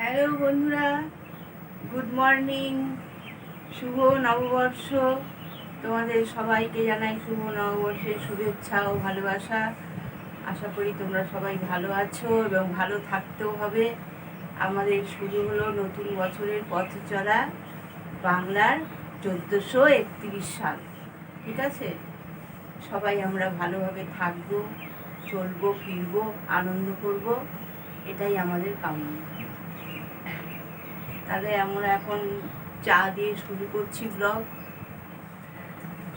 Hello বন্ধুরা, good morning, শুভ নববর্ষ। তোমাদের সবাইকে জানাই শুভ নববর্ষের শুভেচ্ছা ও ভালোবাসা। আশা করি তোমরা সবাই ভালো আছো এবং ভালো থাকতেও হবে। আমাদের শুরু হলো নতুন বছরের পথ চলা বাংলার চোদ্দোশো একত্রিশ সাল, ঠিক আছে? সবাই আমরা ভালোভাবে থাকব, চলবো, ফিরবো, আনন্দ করব, এটাই আমাদের কামনা। তাহলে আমরা এখন চা দিয়ে শুরু করছি ব্লগ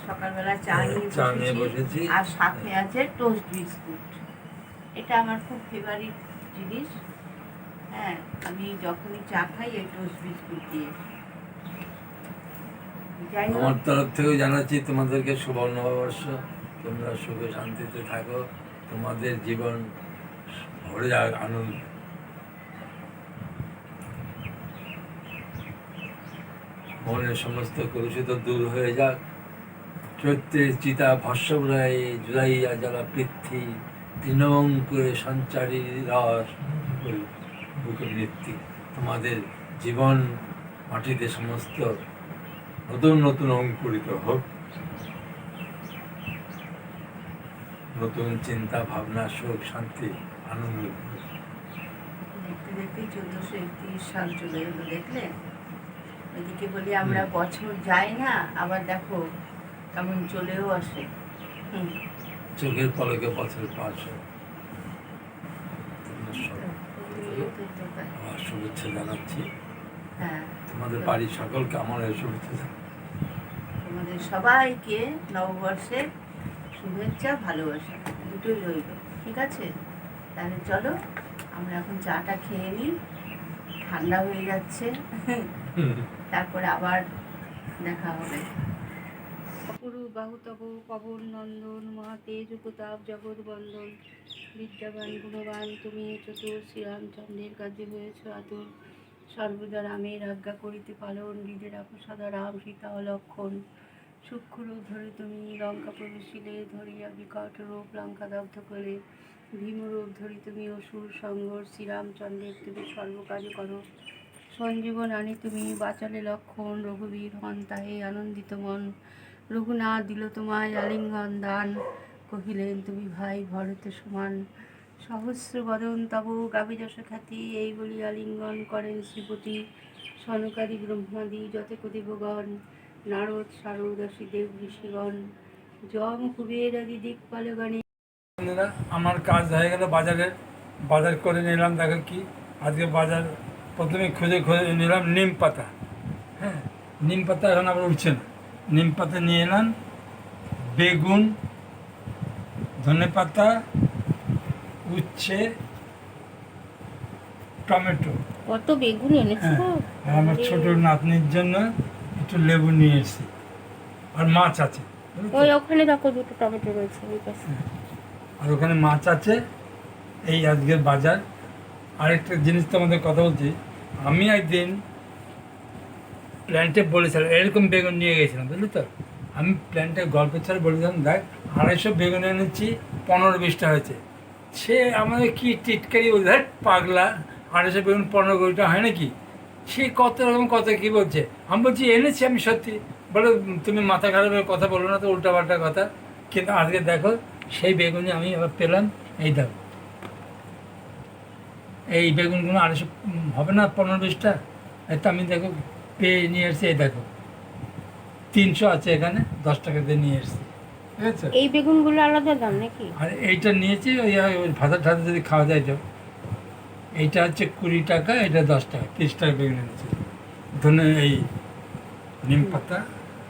সকালবেলা চা নিয়ে বসেছি। আর সাথে আছে টোস্ট বিস্কুট এটা আমার খুব ফেভারিট জিনিস। হ্যাঁ আমি যখনই চা খাই এই টোস্ট বিস্কুট দিয়ে। আমার তরফ থেকেও জানাচ্ছি তোমাদেরকে শুভ নববর্ষ তোমরা সুখে শান্তিতে থাকো। তোমাদের জীবন ভরে যাক আনন্দ মনের সমস্ত কলুষিত দূর হয়ে যাক। চৈত্রের চিতা ভস্যরায় জুলাইয়া জ্বালা পৃথ্বী তৃণঙ্কুরে সঞ্চারী রস বুকে নৃত্যি তোমাদের জীবন মাটিতে সমস্ত নতুন নতুন অঙ্কুরিত হোক। নতুন চিন্তা, ভাবনা, সুখ, শান্তি, আনন্দ। দেখতে দেখতে চোদ্দশো একত্রিশ সাল চলে গেলো দেখলে? এদিকে বলি আমরা বছর যাই না আবার দেখো কেমন চলেও আসে। হুম। চোখের পলকে বছর হোক। আমার শুভেচ্ছা জানাচ্ছি। হ্যাঁ। তোমাদের বাড়ির সকলকে আমার শুভেচ্ছা তোমাদের সবাইকে নববর্ষের শুভেচ্ছা ভালোবাসা দুটোই রইল ঠিক আছে? তাহলে চলো আমরা এখন চাটা খেয়ে নিই। ঠান্ডা হয়ে যাচ্ছে। তারপরে আবার দেখা হবে। অপরু বাহুতব পবন নন্দন মহা তেজ প্রতাপ জগৎ বন্দন বিদ্যাবান, গুণবান, তুমি চতুর শ্রীরামচন্দ্রের কাজে হয়েছ আতুর। সর্বদা রামের আজ্ঞা করিতে পালন হৃদয় রাখো সদা রাম, সীতা ও লক্ষণ। সূক্ষ্ম রূপ ধরে তুমি লঙ্কা প্রবেশিলে, ধরিয়া বিকট রূপ লঙ্কা দগ্ধ করে। ভীমরূপ ধরি তুমি অসুর সংঘর শ্রীরামচন্দ্রের তুমি সর্বকার্য করো। সঞ্জীবন আনি তুমি বাঁচালে লক্ষণ, রঘুবীর হন তাহে আনন্দিত মন। রঘুনাথ দিল তোমায় আলিঙ্গন দান, কহিলেন, তুমি ভাই ভরতে সমান। সহস্র বদন তব গাবিদশ খ্যাতি, এই বলি আলিঙ্গন করেন শ্রীপতি। সনকারী ব্রহ্মাদি যত কদিবগণ নারদ সারদ দেব ঋষিগণ। যম কুবের আদি দিকপালগণে আমার কাজ হয়ে গেল বাজারের বাজার করে নিলাম, দেখো কি। আজকে বাজার প্রথমে খুঁজে খুঁজে নিলাম নিম পাতা। হ্যাঁ নিম পাতা এখন আবার উঠছে না। নিম পাতা নিয়ে এলাম বেগুন ধনে পাতা উচ্ছে টমেটো। কত বেগুন এনেছো? হ্যাঁ আমার ছোট নাতনির জন্য একটু লেবু নিয়ে এসেছি। আর মাছ আছে ওই ওখানে দেখো দুটো টমেটো রয়েছে ওই পাশে। আর ওখানে মাছ আছে এই আজকের বাজার। আরেকটা জিনিস তোমাদের কথা বলছি আমি একদিন প্ল্যান্টে বলেছিলাম এরকম বেগুন নিয়ে গেছিলাম বুঝলি তো? আমি প্ল্যান্টে গল্পের ছাড়া বলেছিলাম দেখ আড়াইশো বেগুন এনেছি পনেরো বিশটা হয়েছে। সে আমাদের কি টিটকারি "ধ্যাৎ, পাগলা আড়াইশো বেগুন পনেরো কুড়িটা হয় নাকি? সে কত রকম কত কী বলছে? আমি বলছি এনেছি আমি সত্যি। বলে তুমি মাথা খারাপের কথা বলো না তো উল্টাপাল্টা কথা। কিন্তু আজকে দেখো সেই বেগুনি আমি আবার পেলাম এই দেখো। এই বেগুনগুলো আড়াইশো হবে না পনেরো বিশটা? এই তো আমি দেখো পেয়ে নিয়ে এসেছি এই দেখো। তিনশো আছে এখানে দশ টাকা দিয়ে নিয়ে এসেছি। ঠিক আছে? এই বেগুনগুলো আলাদা দাম নাকি? আর এইটা নিয়েছি ওই ওই ভাতা ঠাতা যদি খাওয়া যায় তো। এইটা হচ্ছে কুড়ি টাকা এটা দশ টাকা তিরিশ টাকা বেগুন এনেছি। ধনে এই নিম পাতা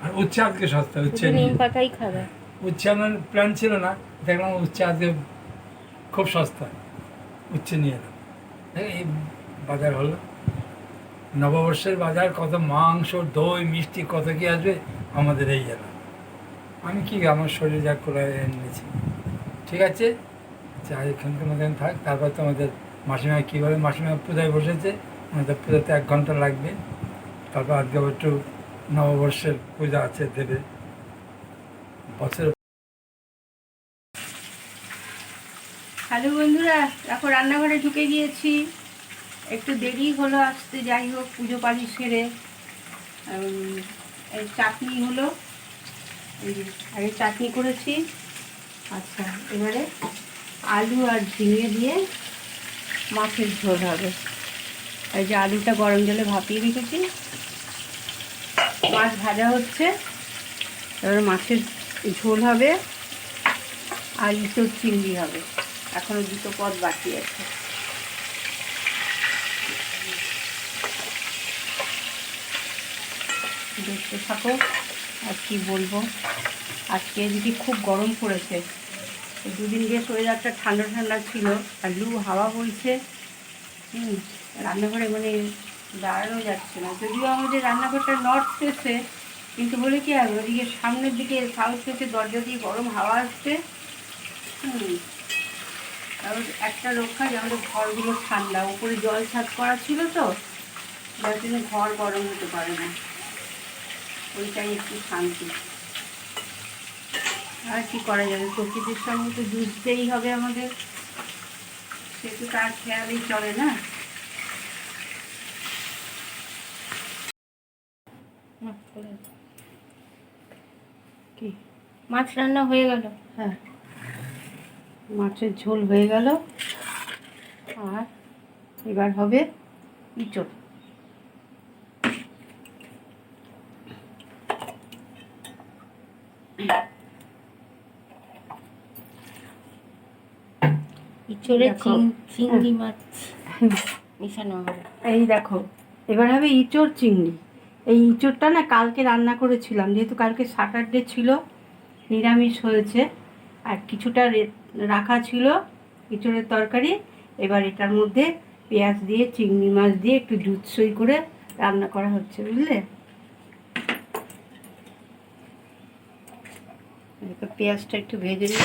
আর উচ্ছে আজকে সস্তা উচ্ছে নিম পাতাই খাবে। উচ্ছে আমার প্ল্যান ছিল না দেখলাম উচ্ছে আজকে খুব সস্তা উচ্ছে নিয়ে এই বাজার হলো। নববর্ষের বাজার, কত মাংস, দই, মিষ্টি, কত কি আসবে আমাদের এই এলাকা আমি কি আমার শরীর যা করে এনেছি। ঠিক আছে? আচ্ছা এখানকার মতন থাক, তারপর তো তোমাদের মাসিমা কীভাবে মাসিমা পূজায় বসেছে, আমাদের পূজাতে এক ঘণ্টা লাগবে। তারপর আজকে একটু নববর্ষের পূজা আছে দেবে। বছর হ্যালো বন্ধুরা এখন রান্নাঘরে ঢুকে গিয়েছি। একটু দেরি হলো আসতে, যাই হোক, পুজো পালি সেরে। এই চাটনি হলো। আগে চাটনি করেছি। আচ্ছা এবারে আলু আর ঝিঙে দিয়ে মাছের ঝোল হবে। এই যে আলুটা গরম জলে ভাপিয়ে রেখেছি। মাছ ভাজা হচ্ছে। এবারে মাছের ঝোল হবে। আর ইঁচড় চিংড়ি হবে। এখনও দুটো পদ বাকি আছে। দেখতে থাকো আর কি বলব। আজকে এদিকে খুব গরম পড়েছে দুদিন বেশ ওয়েদারটা ঠান্ডা ঠান্ডা ছিল, আর লু হাওয়া বইছে। হুম, রান্নাঘরে মানে দাঁড়ানো যাচ্ছে না। যদিও আমাদের রান্নাঘরটা নর্থ ফেসে কিন্তু বলে কি হবে ওদিকে সামনের দিকে সাউথ ফেসে দরজা দিয়ে গরম হাওয়া আসছে। হুম আর একটা রক্ষা যে আমাদের ঘরগুলো ঠান্ডা উপরে জল ছাদ করা ছিল তো যার জন্য ঘর গরম হতে পারে না। ওইটাই একটু শান্তি। আর কি করা যাবে? প্রকৃতির সঙ্গে তো যুঝতেই হবে আমাদের। সে তো তার খেয়ালই চলে না। কি মাছ রান্না হয়ে গেল। হ্যাঁ। মাছের ঝোল হয়ে গেল। আর এবার হবে ইঁচড়। ইচড়ে। চিংড়ি মাছ মিশানো হবে। এই দেখো এবার হবে ইঁচড় চিংড়ি। এই ইঁচড়টা না কালকে রান্না করেছিলাম যেহেতু কালকে স্যাটারডে ছিল নিরামিষ হয়েছে। আর কিছুটা রাখা ছিল ইঁচড়ের তরকারি। এবার এটার মধ্যে পেঁয়াজ দিয়ে, চিংড়ি মাছ দিয়ে একটু জুৎসই করে রান্না করা হচ্ছে, বুঝলে? পেঁয়াজটা একটু ভেজে নিই।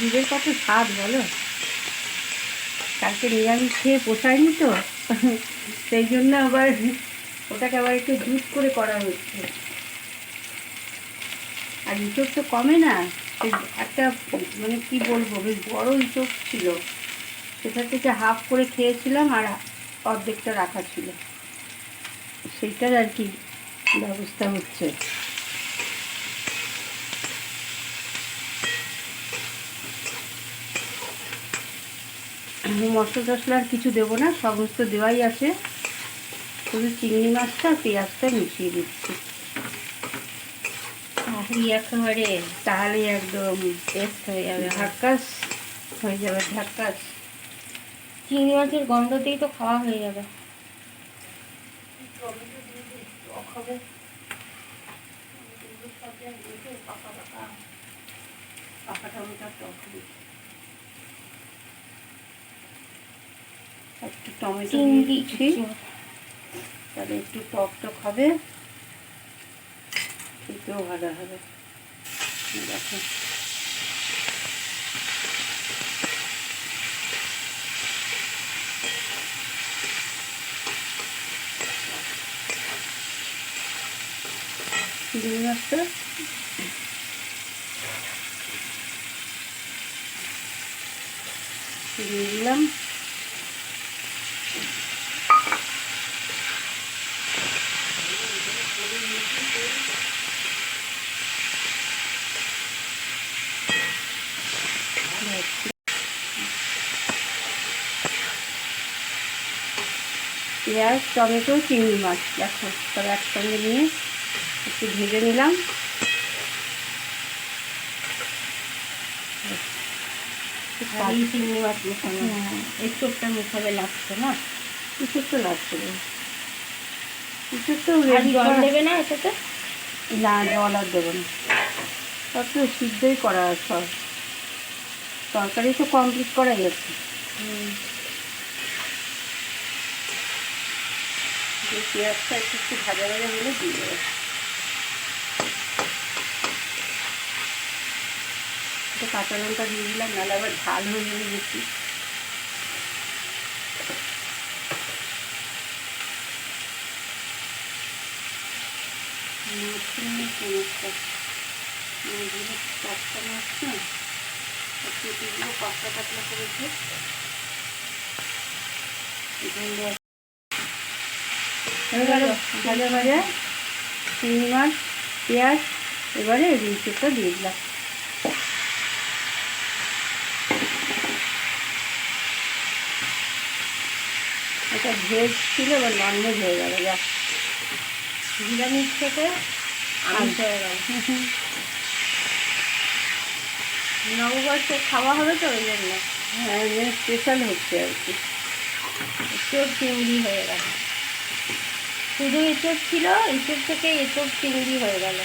জীবের কত স্বাদ বলো? কালকে নিরামিষ খেয়ে পোষায়নি তো? সেই জন্য আবার ওটাকে আবার একটু জুত করে করা হচ্ছে। আর ইঁচড় তো কমে না একটা মানে কি বলব, বেশ বড় ইঁচড় ছিল। সেটা থেকে হাফ করে খেয়েছিলাম আর অর্ধেকটা রাখা ছিল। সেইটার আর কি ব্যবস্থা হচ্ছে। মশলা টশলা আর কিছু দেবো না সমস্ত দেওয়াই আছে। শুধু চিংড়ি মাছটা আর পেঁয়াজটা মিশিয়ে দিচ্ছি। একেবারে। তাহলে একদম টেস্ট হয়ে যাবে। ঢাক্কাস হয়ে যাবে ঢাক্কাস চিংড়ি মাছের গন্ধতেই তো খাওয়া হয়ে যাবে। একটু টমেটো দিয়ে দিচ্ছি। তাহলে একটু টক টক হবে। খেতেও ভালো হবে। দেখো। চিংড়ি মাছটা দিয়ে দিলাম। পেঁয়াজ টমেটো চিংড়ি মাছ। দেখো সব একসঙ্গে নিয়ে একটু ভেজে নিলাম। চিংড়ি মাছ মেশানো। হ্যাঁ। মেশাবে লাগছে না? কিছু লাগছে জল দেবে না এটাতে? না জল আর দেবো না। সব তো সিদ্ধই করা সব তরকারি তো কমপ্লিট করা গেছে। পেঁয়াজটা একটু একটু ভাজা ভাজা হলে দিয়ে দেবো। একটু কাঁচা লঙ্কা দিয়ে দিলাম, নাহলে আবার ঝাল হয়ে যাবে বেশি। সমস্যা মাছ পাতলা করেছে। হয়ে গেল। ভাজা ভাজা চিংড়ি মাছ পেঁয়াজ এবারে রিচেটা দিয়ে দিলাম। এটা ভেজ ছিল এবার ননভেজ হয়ে গেল যা। নিরামিষ থেকে আমিষ হয়ে গেল। নববর্ষে খাওয়া হবে তো ওই জন্য। হ্যাঁ স্পেশাল হচ্ছে আর কি। চোর চিংড়ি হয়ে গেল। শুধু এঁচড় ছিল, এঁচড় থেকে এঁচড় চিংড়ি হয়ে গেল।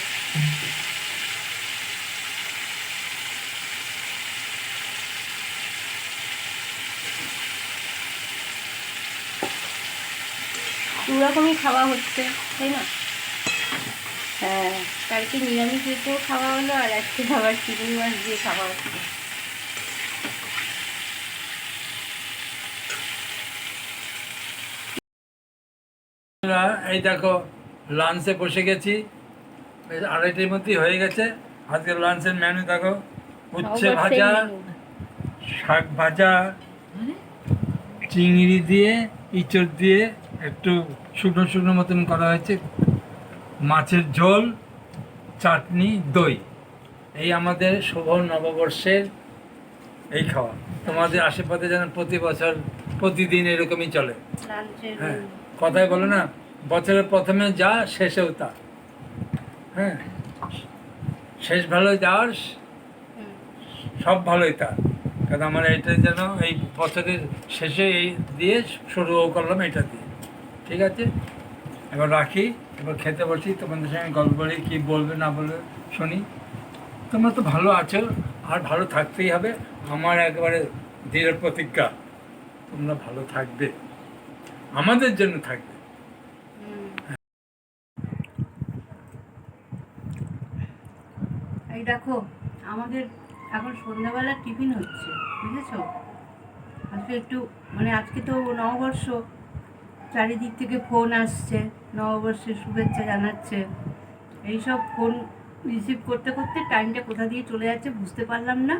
দু রকমই খাওয়া হচ্ছে, তাই না? হ্যাঁ কালকে নিরামিষ এঁচড় খাওয়া হলো আর আজকে আবার চিংড়ি মাছ দিয়ে খাওয়া হচ্ছে। এই দেখো লাঞ্চে বসে গেছি। আড়াইটির মধ্যেই হয়ে গেছে। আজকের লাঞ্চের মেনু দেখো উচ্ছে ভাজা শাক ভাজা চিংড়ি দিয়ে ইঁচড় দিয়ে একটু শুকনো শুকনো মতন করা হয়েছে। মাছের ঝোল চাটনি দই। এই আমাদের শুভ নববর্ষের এই খাওয়া। তোমাদের আশেপাশে যেন প্রতি বছর প্রতিদিন এরকমই চলে। হ্যাঁ। কথাই বলো না, বছরের প্রথমে যা, শেষেও তা। হ্যাঁ? শেষ ভালো যাওয়ার, সব ভালোই তা। কারণ আমার এটা যেন এই বছরের শেষে এই দিয়ে শুরুও করলাম এটা দিয়ে। ঠিক আছে? এবার রাখি, এবার খেতে বসি, তোমাদের সঙ্গে গল্প বলি, কী বলবে না বলবে, শুনি। তোমরা তো ভালো আছো, আর ভালো থাকতেই হবে। আমার একেবারে দৃঢ় প্রতিজ্ঞা, তোমরা ভালো থাকবে। আমাদের জন্য থাকবে। এই দেখো আমাদের এখন সন্ধ্যাবেলা টিফিন হচ্ছে বুঝেছ? আজকে একটু মানে আজকে তো নববর্ষ চারিদিক থেকে ফোন আসছে নববর্ষের শুভেচ্ছা জানাচ্ছে। এইসব ফোন রিসিভ করতে করতে টাইমটা কোথা দিয়ে চলে যাচ্ছে বুঝতে পারলাম না।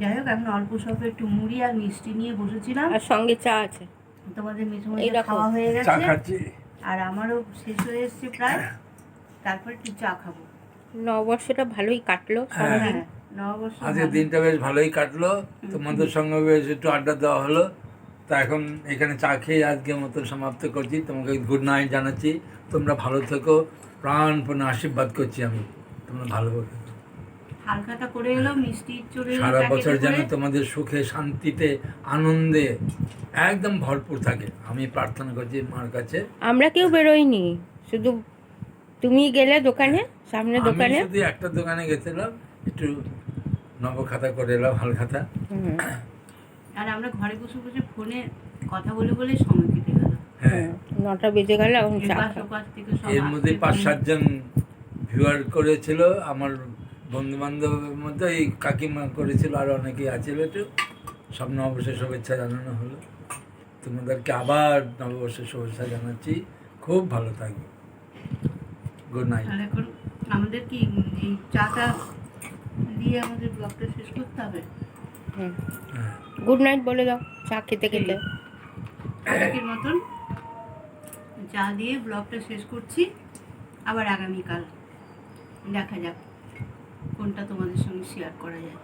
যাই হোক এখন অল্প স্বল্প একটু মুড়ি আর মিষ্টি নিয়ে বসেছিলাম। আর সঙ্গে চা আছে। তোমাদের খাওয়া হয়ে গেছে। আর আমারও শেষ হয়ে এসছে প্রায়। তারপর একটু চা খাব। নববর্ষটা ভালোই কাটলো হ্যাঁ। সারাদিন। হ্যাঁ নববর্ষ আজকের দিনটা বেশ ভালোই কাটলো। তোমাদের সঙ্গে বেশ একটু আড্ডা দেওয়া হলো। তা এখন এখানে চা খেয়ে আজকের মতো সমাপ্ত করছি। তোমাকে গুড নাইট জানাচ্ছি। তোমরা ভালো থেকো। প্রাণপণে আশীর্বাদ করছি আমি। তোমরা ভালো হালকাটা করে এলো মিষ্টি চলে সারা বছর যেন তোমাদের সুখে শান্তিতে আনন্দে একদম ভরপুর থাকে। আমি প্রার্থনা করছি মার কাছে। আমরা কেউ বেরোইনি শুধু তুমি গেলে দোকানে সামনে দোকানে। শুধু একটা দোকানে গেছিলাম একটু নবখাতা করে এলাম হালখাতা। হুম, আর আমরা ঘরে বসে বসে ফোনে কথা বলে বলে সময় কেটে গেল। হ্যাঁ। নটা বেজে গেল এখন এর মধ্যে পাঁচ সাতজন ভিউয়ার করেছিল আমার বন্ধু বান্ধবের মধ্যে এই কাকিমা করেছিল আর অনেকেই আছে একটু সব নববর্ষের শুভেচ্ছা জানানো হলো। তোমাদেরকে আবার নববর্ষের শুভেচ্ছা জানাচ্ছি। খুব ভালো থাকবে। গুড নাইট আমাদের কি এই চাটা দিয়ে আমাদের ব্লগটা শেষ করতে হবে? হ্যাঁ। গুড নাইট বলে দাও চা খেতে খেতে। আজকের মতন চা দিয়ে ব্লগটা শেষ করছি। আবার আগামীকাল দেখা যাক। কোনটা তোমাদের সঙ্গে শেয়ার করা যায়?